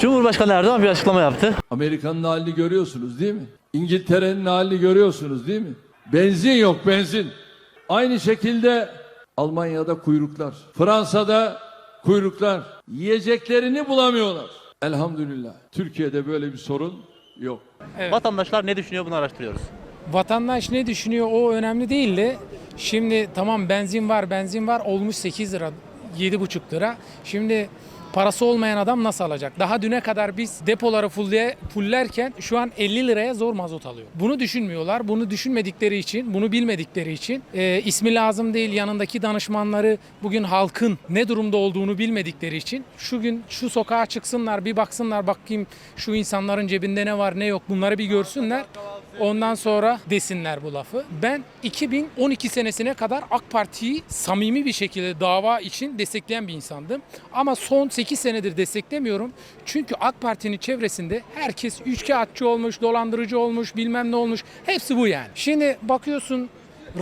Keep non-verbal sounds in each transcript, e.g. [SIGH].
Cumhurbaşkanı Erdoğan bir açıklama yaptı. Amerika'nın halini görüyorsunuz değil mi? İngiltere'nin halini görüyorsunuz değil mi? Benzin yok benzin. Aynı şekilde Almanya'da kuyruklar. Fransa'da kuyruklar. Yiyeceklerini bulamıyorlar. Elhamdülillah. Türkiye'de böyle bir sorun yok. Vatandaşlar ne düşünüyor bunu araştırıyoruz. Vatandaş ne düşünüyor o önemli değil de şimdi tamam benzin var benzin var olmuş 8 lira 7,5 lira. Şimdi parası olmayan adam nasıl alacak? Daha düne kadar biz depoları fulle, fullerken şu an 50 liraya zor mazot alıyor. Bunu düşünmüyorlar. Bunu düşünmedikleri için, bunu bilmedikleri için e, ismi lazım değil yanındaki danışmanları bugün halkın ne durumda olduğunu bilmedikleri için şu gün şu sokağa çıksınlar bir baksınlar bakayım şu insanların cebinde ne var ne yok bunları bir görsünler. Ondan sonra desinler bu lafı. Ben 2012 senesine kadar AK Parti'yi samimi bir şekilde dava için destekleyen bir insandım. Ama son 8 senedir desteklemiyorum. Çünkü AK Parti'nin çevresinde herkes üçkağıtçı olmuş, dolandırıcı olmuş, bilmem ne olmuş. Hepsi bu yani. Şimdi bakıyorsun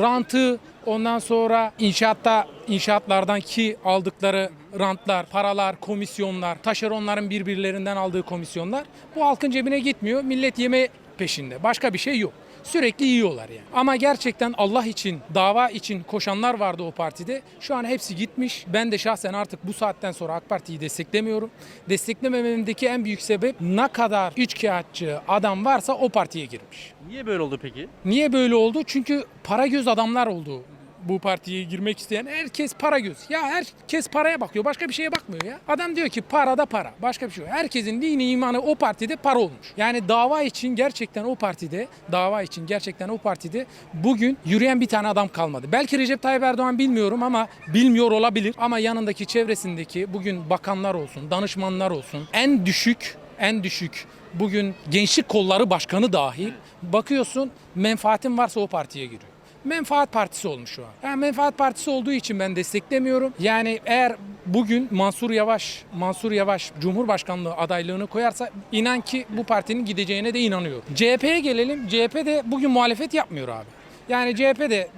rantı ondan sonra inşaatta inşaatlardan ki aldıkları rantlar, paralar, komisyonlar, taşeronların birbirlerinden aldığı komisyonlar bu halkın cebine gitmiyor. Millet yeme peşinde. Başka bir şey yok. Sürekli yiyorlar yani. Ama gerçekten Allah için, dava için koşanlar vardı o partide. Şu an hepsi gitmiş. Ben de şahsen artık bu saatten sonra AK Parti'yi desteklemiyorum. Desteklemememdeki en büyük sebep ne kadar üçkağıtçı adam varsa o partiye girmiş. Niye böyle oldu peki? Niye böyle oldu? Çünkü para göz adamlar oldu bu partiye girmek isteyen herkes para göz. Ya herkes paraya bakıyor. Başka bir şeye bakmıyor ya. Adam diyor ki para da para. Başka bir şey yok. Herkesin dini imanı o partide para olmuş. Yani dava için gerçekten o partide dava için gerçekten o partide bugün yürüyen bir tane adam kalmadı. Belki Recep Tayyip Erdoğan bilmiyorum ama bilmiyor olabilir. Ama yanındaki çevresindeki bugün bakanlar olsun, danışmanlar olsun en düşük en düşük bugün gençlik kolları başkanı dahil bakıyorsun menfaatin varsa o partiye giriyor. Menfaat partisi olmuş şu an. Yani menfaat partisi olduğu için ben desteklemiyorum. Yani eğer bugün Mansur Yavaş, Mansur Yavaş Cumhurbaşkanlığı adaylığını koyarsa inan ki bu partinin gideceğine de inanıyorum. CHP'ye gelelim. CHP de bugün muhalefet yapmıyor abi. Yani CHP de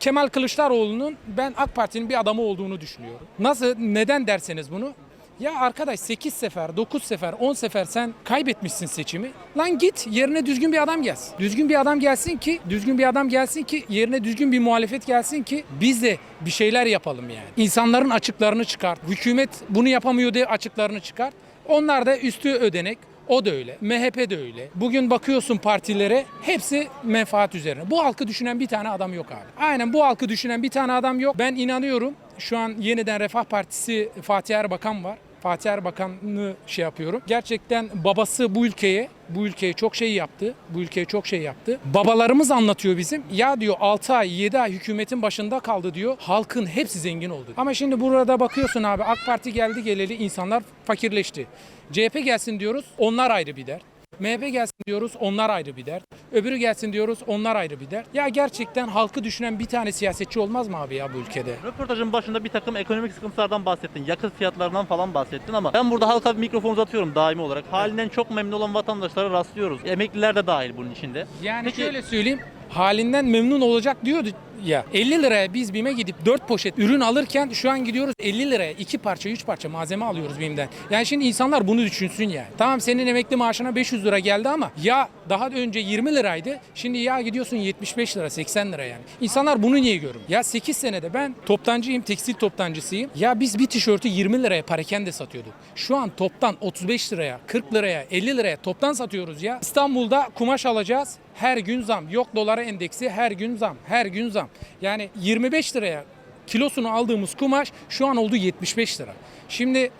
Kemal Kılıçdaroğlu'nun ben AK Parti'nin bir adamı olduğunu düşünüyorum. Nasıl, neden derseniz bunu? Ya arkadaş 8 sefer, 9 sefer, 10 sefer sen kaybetmişsin seçimi. Lan git yerine düzgün bir adam gelsin. Düzgün bir adam gelsin ki, düzgün bir adam gelsin ki yerine düzgün bir muhalefet gelsin ki biz de bir şeyler yapalım yani. İnsanların açıklarını çıkart. Hükümet bunu yapamıyor diye açıklarını çıkart. Onlar da üstü ödenek. O da öyle. MHP de öyle. Bugün bakıyorsun partilere hepsi menfaat üzerine. Bu halkı düşünen bir tane adam yok abi. Aynen bu halkı düşünen bir tane adam yok. Ben inanıyorum şu an yeniden Refah Partisi Fatih Erbakan var. Fatih Erbakan'ı şey yapıyorum. Gerçekten babası bu ülkeye bu ülkeye çok şey yaptı. Bu ülkeye çok şey yaptı. Babalarımız anlatıyor bizim. Ya diyor 6 ay 7 ay hükümetin başında kaldı diyor. Halkın hepsi zengin oldu. Ama şimdi burada bakıyorsun abi AK Parti geldi geleli insanlar fakirleşti. CHP gelsin diyoruz. Onlar ayrı bir dert. MHP gelsin diyoruz onlar ayrı bir dert. Öbürü gelsin diyoruz onlar ayrı bir dert. Ya gerçekten halkı düşünen bir tane siyasetçi olmaz mı abi ya bu ülkede? Röportajın başında bir takım ekonomik sıkıntılardan bahsettin. Yakıt fiyatlarından falan bahsettin ama ben burada halka bir mikrofon uzatıyorum daimi olarak. Halinden çok memnun olan vatandaşlara rastlıyoruz. Emekliler de dahil bunun içinde. Yani Peki- şöyle söyleyeyim. Halinden memnun olacak diyordu ya. 50 liraya biz BİM'e gidip 4 poşet ürün alırken şu an gidiyoruz 50 liraya 2 parça 3 parça malzeme alıyoruz BİM'den. Yani şimdi insanlar bunu düşünsün yani. Tamam senin emekli maaşına 500 lira geldi ama ya daha önce 20 liraydı. Şimdi ya gidiyorsun 75 lira 80 lira yani. İnsanlar bunu niye görür? Ya 8 senede ben toptancıyım tekstil toptancısıyım. Ya biz bir tişörtü 20 liraya parakende satıyorduk. Şu an toptan 35 liraya 40 liraya 50 liraya toptan satıyoruz ya. İstanbul'da kumaş alacağız her gün zam. Yok dolara endeksi her gün zam. Her gün zam. Yani 25 liraya kilosunu aldığımız kumaş şu an oldu 75 lira. Şimdi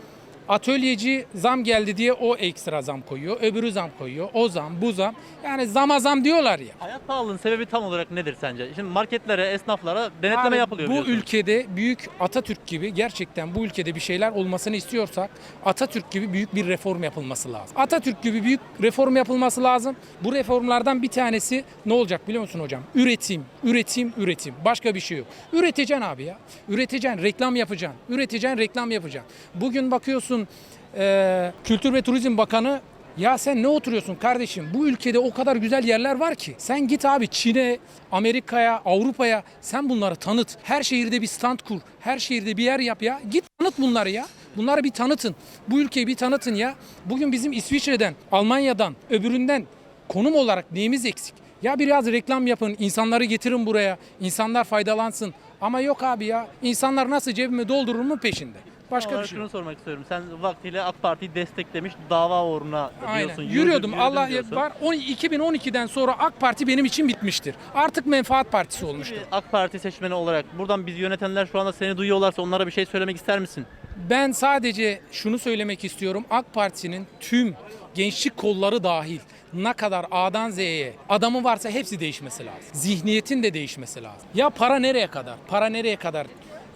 atölyeci zam geldi diye o ekstra zam koyuyor. Öbürü zam koyuyor. O zam, bu zam. Yani zama zam diyorlar ya. Hayat pahalılığının sebebi tam olarak nedir sence? Şimdi marketlere, esnaflara denetleme Abi, yapılıyor Bu biliyorsun. ülkede büyük Atatürk gibi gerçekten bu ülkede bir şeyler olmasını istiyorsak Atatürk gibi büyük bir reform yapılması lazım. Atatürk gibi büyük reform yapılması lazım. Bu reformlardan bir tanesi ne olacak biliyor musun hocam? Üretim, üretim, üretim. Başka bir şey yok. Üreteceksin abi ya. Üreteceksin, reklam yapacaksın. Üreteceksin, reklam yapacaksın. Bugün bakıyorsun eee, Kültür ve Turizm Bakanı ya sen ne oturuyorsun kardeşim? Bu ülkede o kadar güzel yerler var ki. Sen git abi Çin'e, Amerika'ya, Avrupa'ya sen bunları tanıt. Her şehirde bir stand kur. Her şehirde bir yer yap ya. Git tanıt bunları ya. Bunları bir tanıtın. Bu ülkeyi bir tanıtın ya. Bugün bizim İsviçre'den, Almanya'dan, öbüründen konum olarak neyimiz eksik? Ya biraz reklam yapın, insanları getirin buraya, insanlar faydalansın. Ama yok abi ya, insanlar nasıl cebimi doldurur mu peşinde. Başka bir şey yok. şunu sormak istiyorum. Sen vaktiyle AK Parti'yi desteklemiş dava uğruna Aynen. diyorsun. yürüdüm- Yürüyordum. yürüdüm Allah diyorsun. var. 2012'den sonra AK Parti benim için bitmiştir. Artık menfaat partisi olmuştur. AK Parti seçmeni olarak buradan bizi yönetenler şu anda seni duyuyorlarsa onlara bir şey söylemek ister misin? Ben sadece şunu söylemek istiyorum. AK Parti'nin tüm gençlik kolları dahil ne kadar A'dan Z'ye adamı varsa hepsi değişmesi lazım. Zihniyetin de değişmesi lazım. Ya para nereye kadar? Para nereye kadar?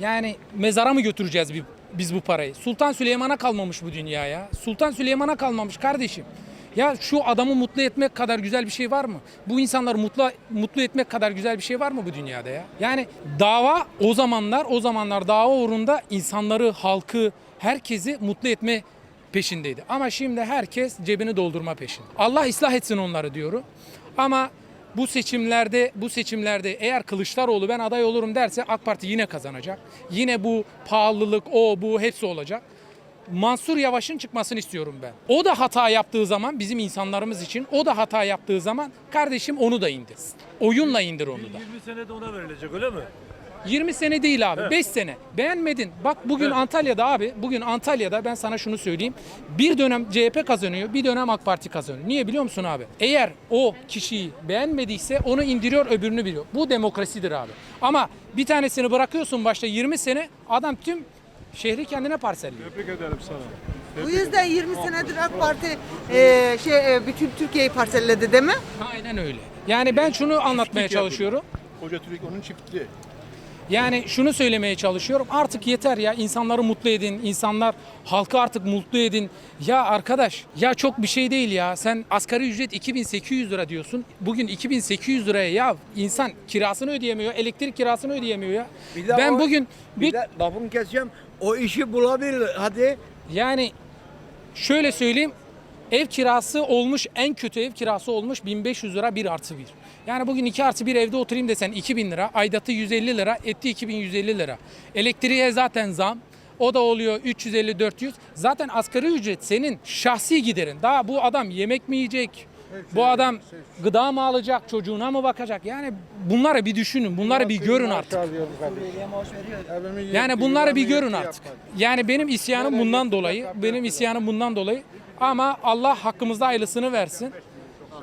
Yani mezara mı götüreceğiz bir- biz bu parayı? Sultan Süleyman'a kalmamış bu dünya ya. Sultan Süleyman'a kalmamış kardeşim. Ya şu adamı mutlu etmek kadar güzel bir şey var mı? Bu insanları mutlu mutlu etmek kadar güzel bir şey var mı bu dünyada ya? Yani dava o zamanlar o zamanlar dava uğrunda insanları, halkı, herkesi mutlu etme peşindeydi. Ama şimdi herkes cebini doldurma peşinde. Allah ıslah etsin onları diyorum. Ama bu seçimlerde bu seçimlerde eğer Kılıçdaroğlu ben aday olurum derse AK Parti yine kazanacak. Yine bu pahalılık o bu hepsi olacak. Mansur Yavaş'ın çıkmasını istiyorum ben. O da hata yaptığı zaman bizim insanlarımız için o da hata yaptığı zaman kardeşim onu da indir. Oyunla indir onu da. 20 senede ona verilecek öyle mi? 20 sene değil abi 5 sene. Beğenmedin. Bak bugün Antalya'da abi bugün Antalya'da ben sana şunu söyleyeyim. Bir dönem CHP kazanıyor bir dönem AK Parti kazanıyor. Niye biliyor musun abi? Eğer o kişiyi beğenmediyse onu indiriyor öbürünü biliyor. Bu demokrasidir abi. Ama bir tanesini bırakıyorsun başta 20 sene adam tüm şehri kendine parselliyor. Tebrik ederim sana. Bu yüzden 20 senedir AK Parti e, şey e, bütün Türkiye'yi parselledi değil mi? Aynen öyle. Yani ben şunu anlatmaya çalışıyorum. Hoca Türk onun çiftliği. Yani şunu söylemeye çalışıyorum. Artık yeter ya. insanları mutlu edin. insanlar halkı artık mutlu edin. Ya arkadaş ya çok bir şey değil ya. Sen asgari ücret 2800 lira diyorsun. Bugün 2800 liraya ya insan kirasını ödeyemiyor. Elektrik kirasını ödeyemiyor ya. Bir de ben o- bugün Bir bir de keseceğim. O işi bulabilir. Hadi. yani şöyle söyleyeyim. Ev kirası olmuş en kötü ev kirası olmuş 1500 lira 1 artı 1. Yani bugün 2 artı 1 evde oturayım desen 2000 lira, aidatı 150 lira, etti 2150 lira. Elektriğe zaten zam. O da oluyor 350-400. Zaten asgari ücret senin şahsi giderin. Daha bu adam yemek mi yiyecek? Bu adam gıda mı alacak, çocuğuna mı bakacak? Yani bunları bir düşünün, bunları bir görün artık. Yani bunları bir görün artık. Yani benim isyanım bundan dolayı, benim isyanım bundan dolayı. Ama Allah hakkımızda hayırlısını versin.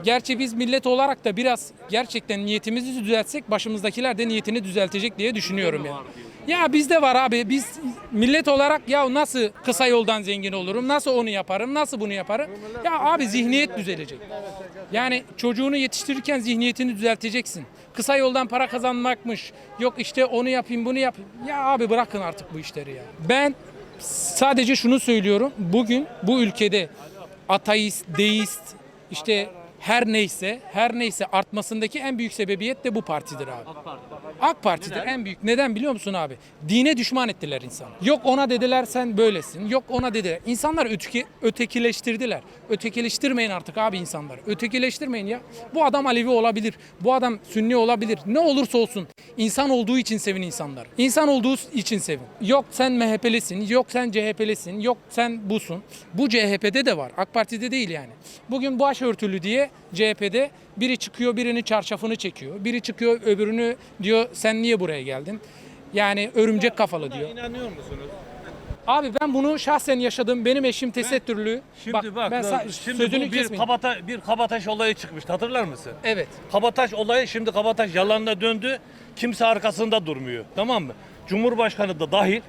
Gerçi biz millet olarak da biraz gerçekten niyetimizi düzeltsek başımızdakiler de niyetini düzeltecek diye düşünüyorum yani. Ya bizde var abi biz millet olarak ya nasıl kısa yoldan zengin olurum, nasıl onu yaparım, nasıl bunu yaparım. Ya abi zihniyet düzelecek. Yani çocuğunu yetiştirirken zihniyetini düzelteceksin. Kısa yoldan para kazanmakmış. Yok işte onu yapayım bunu yapayım. Ya abi bırakın artık bu işleri ya. Ben sadece şunu söylüyorum. Bugün bu ülkede ateist, deist, işte her neyse, her neyse artmasındaki en büyük sebebiyet de bu partidir abi. AK Parti'dir en büyük. Neden biliyor musun abi? Dine düşman ettiler insanı. Yok ona dediler sen böylesin. Yok ona dediler. İnsanlar öteki, ötekileştirdiler. Ötekileştirmeyin artık abi insanları. Ötekileştirmeyin ya. Bu adam Alevi olabilir. Bu adam Sünni olabilir. Ne olursa olsun. İnsan olduğu için sevin insanlar. İnsan olduğu için sevin. Yok sen MHP'lisin. Yok sen CHP'lisin. Yok sen busun. Bu CHP'de de var. AK Parti'de değil yani. Bugün başörtülü diye CHP'de biri çıkıyor birinin çarşafını çekiyor. Biri çıkıyor öbürünü diyor sen niye buraya geldin? Yani örümcek kafalı diyor. İnanıyor musunuz? Abi ben bunu şahsen yaşadım. Benim eşim tesettürlü. Şimdi bak, ben sa- şimdi sözünü bu bir kesmeyeyim. kabata, bir kabataş olayı çıkmıştı hatırlar mısın? Evet. Kabataş olayı şimdi kabataş yalanına döndü. Kimse arkasında durmuyor. Tamam mı? Cumhurbaşkanı da dahil.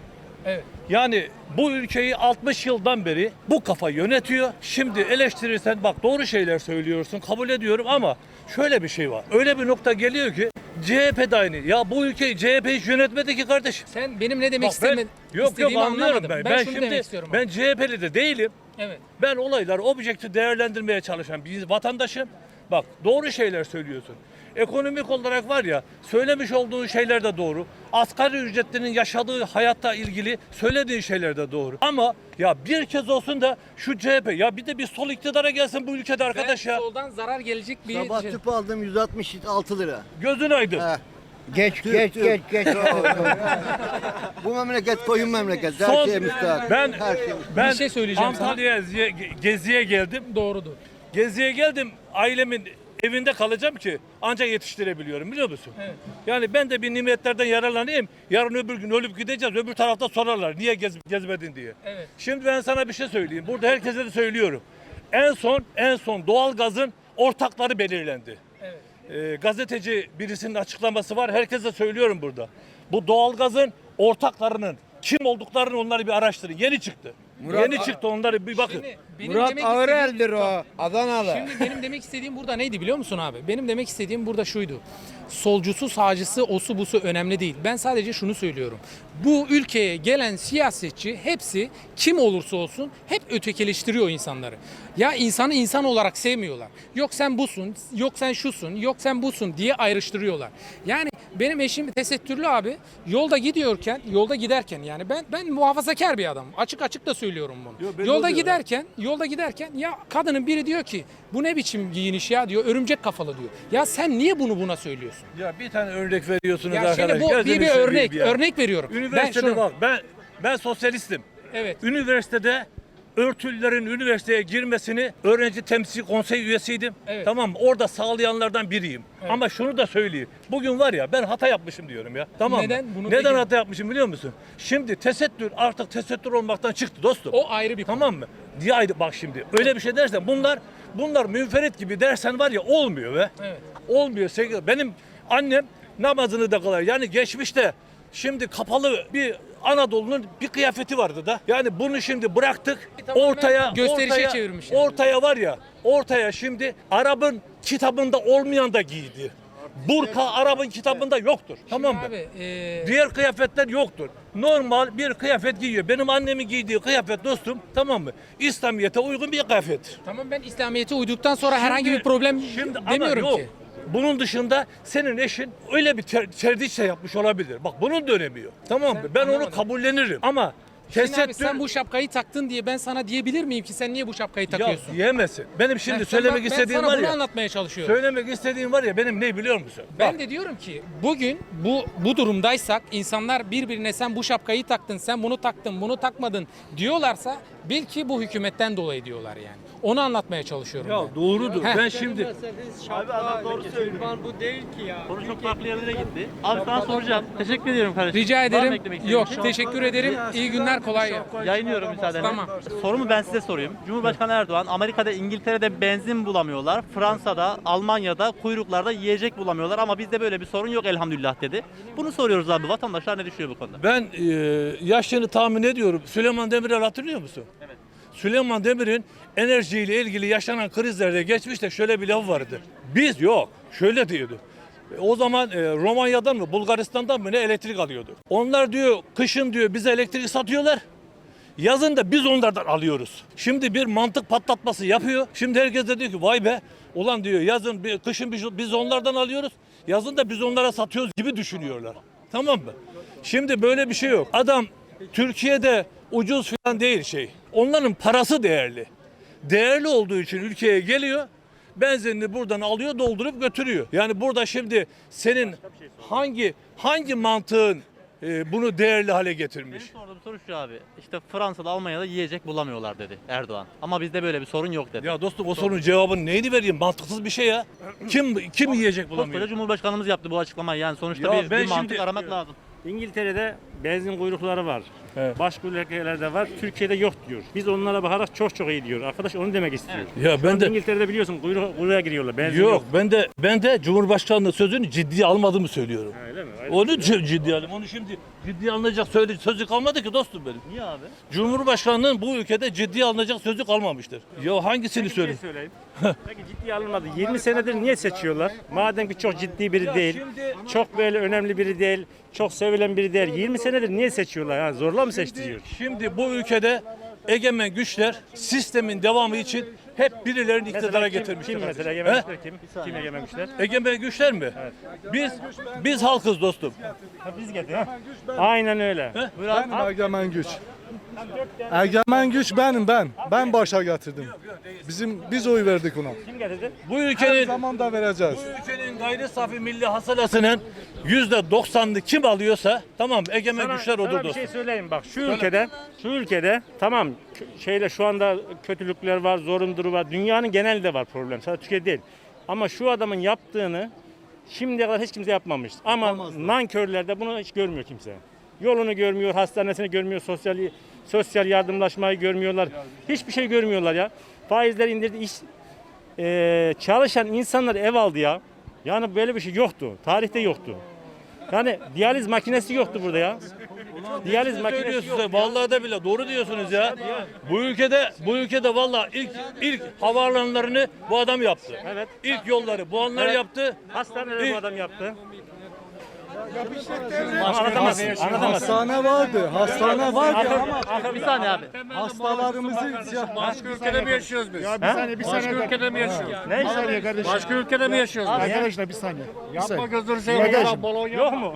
Evet. Yani bu ülkeyi 60 yıldan beri bu kafa yönetiyor. Şimdi eleştirirsen bak doğru şeyler söylüyorsun kabul ediyorum ama şöyle bir şey var. Öyle bir nokta geliyor ki CHP de aynı. Ya bu ülkeyi CHP hiç yönetmedi ki kardeşim. Sen benim ne demek Bak ben, istemedi, yok yok anlıyorum ben. Ben, şunu şimdi demek istiyorum. ben CHP'li de değilim. Evet. Ben olayları objektif değerlendirmeye çalışan bir vatandaşım. Bak doğru şeyler söylüyorsun. Ekonomik olarak var ya söylemiş olduğun şeyler de doğru. Asgari ücretlinin yaşadığı hayatta ilgili söylediğin şeyler de doğru. Ama ya bir kez olsun da şu CHP ya bir de bir sol iktidara gelsin bu ülkede arkadaş ben ya. soldan zarar gelecek bir Sabah şey- tüpü aldım 166 lira. Gözün aydın. He. [LAUGHS] Geç geç geç geç. Bu memleket koyun memleket. Her Son- şey müstahak. ben Her şey ben Bir şey söyleyeceğim. Antalya'ya ziye- geziye geldim. Doğrudur. Geziye geldim. Ailemin evinde kalacağım ki ancak yetiştirebiliyorum biliyor musun? Yani ben de bir nimetlerden yararlanayım. Yarın öbür gün ölüp gideceğiz. Öbür tarafta sorarlar niye gez, gezmedin diye. Evet. Şimdi ben sana bir şey söyleyeyim. Burada herkese de söylüyorum. En son en son doğalgazın ortakları belirlendi. Evet. Ee, gazeteci birisinin açıklaması var. Herkese söylüyorum burada. Bu doğalgazın ortaklarının kim olduklarını onları bir araştırın. Yeni çıktı. Yeni çıktı onları bir bakın. Şimdi benim Murat demek Ağırel'dir istediğim- o. Adanalı. Şimdi benim demek istediğim burada neydi biliyor musun abi? Benim demek istediğim burada şuydu. Solcusu, sağcısı, osu busu önemli değil. Ben sadece şunu söylüyorum. Bu ülkeye gelen siyasetçi hepsi kim olursa olsun hep ötekileştiriyor insanları. Ya insanı insan olarak sevmiyorlar. Yok sen busun, yok sen şusun, yok sen busun diye ayrıştırıyorlar. Yani benim eşim tesettürlü abi. Yolda gidiyorken, yolda giderken yani ben ben muhafazakar bir adamım. Açık açık da söylüyorum bunu. Yo, yolda giderken, yolda giderken ya kadının biri diyor ki bu ne biçim giyiniş ya diyor. Örümcek kafalı diyor. Ya sen niye bunu buna söylüyorsun? Ya bir tane örnek veriyorsunuz Ya arkadaş. şimdi bu bir, bir örnek, ya. örnek veriyorum. Üniversitede ben şunu- bak ben ben sosyalistim. Evet. Üniversitede örtülülerin üniversiteye girmesini öğrenci temsil konsey üyesiydim. Evet. Tamam mı? Orada sağlayanlardan biriyim. Ama şunu da söyleyeyim. Bugün var ya ben hata yapmışım diyorum ya. Tamam Neden? mı? Bunu Neden peki- hata yapmışım biliyor musun? Şimdi tesettür artık tesettür olmaktan çıktı dostum. O ayrı bir. Tamam mı? Diye ayrı bak şimdi. Öyle bir şey dersen bunlar bunlar münferit gibi dersen var ya olmuyor be. Evet. Olmuyor. Benim annem namazını da kılar. Yani geçmişte şimdi kapalı bir Anadolu'nun bir kıyafeti vardı da. Yani bunu şimdi bıraktık. Ortaya gösterişe ortaya, çevirmiş yani. Ortaya var ya. Ortaya şimdi Arap'ın kitabında olmayan da giydi. Burka Arap'ın kitabında yoktur. tamam mı? Abi, e, Diğer kıyafetler yoktur. Normal bir kıyafet giyiyor. Benim annemin giydiği kıyafet dostum tamam mı? İslamiyet'e uygun bir kıyafet. tamam ben İslamiyet'e uyduktan sonra herhangi bir problem şimdi ama demiyorum yok. ki. Bunun dışında senin eşin öyle bir ter, tercih şey yapmış olabilir. Bak bunun da önemi yok. Tamam mı? Ben onu kabullenirim. Ama Şimdi abi tesettür sen bu şapkayı taktın diye ben sana diyebilir miyim ki sen niye bu şapkayı ya takıyorsun? diyemezsin. Benim şimdi Heh, sen söylemek bak, istediğim ben sana var bunu ya. anlatmaya çalışıyorum. Söylemek istediğim var ya benim ne biliyor musun? Ben Bak, de diyorum ki bugün bu bu durumdaysak insanlar birbirine sen bu şapkayı taktın, sen bunu taktın, bunu takmadın diyorlarsa bil ki bu hükümetten dolayı diyorlar yani. Onu anlatmaya çalışıyorum. ya ben. doğrudur. Heh. Ben şimdi Abi adam doğru söylüyor. bu değil ki ya. Konu çok farklı yerlere gitti. Abi sana soracağım. Teşekkür ediyorum kardeşim. Rica Var mı ederim. eklemek istediğin Yok, bir şey? teşekkür ederim. İyi günler, kolay gelsin. Yayınlıyorum müsaadenle. Tamam. Sorumu ben size sorayım. Cumhurbaşkanı Erdoğan Amerika'da İngiltere'de benzin bulamıyorlar. Fransa'da, Almanya'da kuyruklarda yiyecek bulamıyorlar ama bizde böyle bir sorun yok elhamdülillah dedi. Bunu soruyoruz abi. Vatandaşlar ne düşünüyor bu konuda? Ben e, yaşını tahmin ediyorum. Süleyman Demirel hatırlıyor musun? Süleyman Demir'in enerjiyle ilgili yaşanan krizlerde geçmişte şöyle bir laf vardı. Biz yok. Şöyle diyordu. O zaman e, Romanya'dan mı Bulgaristan'dan mı ne elektrik alıyordu. Onlar diyor kışın diyor bize elektrik satıyorlar. Yazın da biz onlardan alıyoruz. Şimdi bir mantık patlatması yapıyor. Şimdi herkes de diyor ki vay be ulan diyor yazın kışın biz onlardan alıyoruz. Yazın da biz onlara satıyoruz gibi düşünüyorlar. Tamam mı? Şimdi böyle bir şey yok. Adam Türkiye'de ucuz falan değil şey. Onların parası değerli. Değerli olduğu için ülkeye geliyor. Benzinini buradan alıyor, doldurup götürüyor. Yani burada şimdi senin hangi hangi mantığın e, bunu değerli hale getirmiş? Benim sorduğum soru şu abi. İşte Fransa'da, Almanya'da yiyecek bulamıyorlar dedi Erdoğan. Ama bizde böyle bir sorun yok dedi. Ya dostum o sorunun cevabını neydi vereyim? Mantıksız bir şey ya. Kim kim yiyecek Koskoca bulamıyor? Cumhurbaşkanımız yaptı bu açıklamayı. Yani sonuçta Ya bir, ben bir mantık şimdi- aramak lazım. İngiltere'de benzin kuyrukları var. Evet. Başka ülkelerde var. Türkiye'de yok diyor. Biz onlara bakarak çok çok iyi diyor. Arkadaş onu demek istiyor. Ya ben de İngiltere'de biliyorsun kuyruğa, kuyruğa giriyorlar. Benzin yok yok. ben de ben de Cumhurbaşkanlığı sözünü ciddiye almadığımı söylüyorum. Öyle mi? Öyle. Onu c- ciddiye alayım. Onu şimdi ciddiye alınacak söyle, sözü kalmadı ki dostum benim. Niye abi? Cumhurbaşkanlığının bu ülkede ciddiye alınacak sözü kalmamıştır. Ya hangisini Peki şey söyleyeyim? söyleyeyim. Peki ciddiye alınmadı. 20 senedir niye seçiyorlar? Madem ki çok ciddi biri Ya değil. şimdi- Çok böyle önemli biri değil. Çok sevilen biri değil. 20 senedir niye seçiyorlar? Yani zorla mı seçtiriyor? Şimdi bu ülkede egemen güçler sistemin devamı için hep birilerini iktidara kim, getirmişler. kim mesela He? egemen güçler kim? Kim egemen güçler? Egemen güçler mi? Biz biz halkız dostum. Ha, biz getirdik. ha? Aynen öyle. Ben egemen güç. Egemen güç benim ben. Ben başa getirdim. Bizim biz oy verdik ona. Kim getirdi? Bu Her ülkenin zaman da vereceğiz. bu ülkenin gayri safi milli hasılasının yüzde 90'ını kim alıyorsa tamam egemen Sana, güçler sana odur bir dostum. şey söyleyeyim bak şu ülkede şu ülkede tamam şeyle şu anda kötülükler var, zorunluluğu var. Dünyanın genelinde var problem. Sadece Türkiye değil. Ama şu adamın yaptığını şimdiye kadar hiç kimse yapmamış. Ama nankörlerde bunu hiç görmüyor kimse. Yolunu görmüyor, hastanesini görmüyor, sosyal sosyal yardımlaşmayı görmüyorlar. Hiçbir şey görmüyorlar ya. Faizler indirdi, iş eee, çalışan insanlar ev aldı ya. Yani böyle bir şey yoktu. Tarihte yoktu. Yani diyaliz makinesi yoktu burada ya. Diyaliz makinesi yok. Vallahi de bile doğru diyorsunuz ya. Bu ülkede bu ülkede vallahi ilk ilk havaalanlarını bu adam yaptı. Evet. İlk yolları bu onlar Evet. yaptı. Hastaneleri bu adam yaptı. Ama anlatamazsın. Anlatamazsın. Hastane vardı. Hastane vardı ama Bir saniye abi. hastalarımızı Başka ülkede mi yaşıyoruz biz? Ya bir saniye bir saniye. Başka ülkede mi yaşıyoruz? Ne? Bir saniye kardeşim. Başka ülkede mi yaşıyoruz? Arkadaşlar bir saniye. Yapma gözünü seveyim. Yok mu?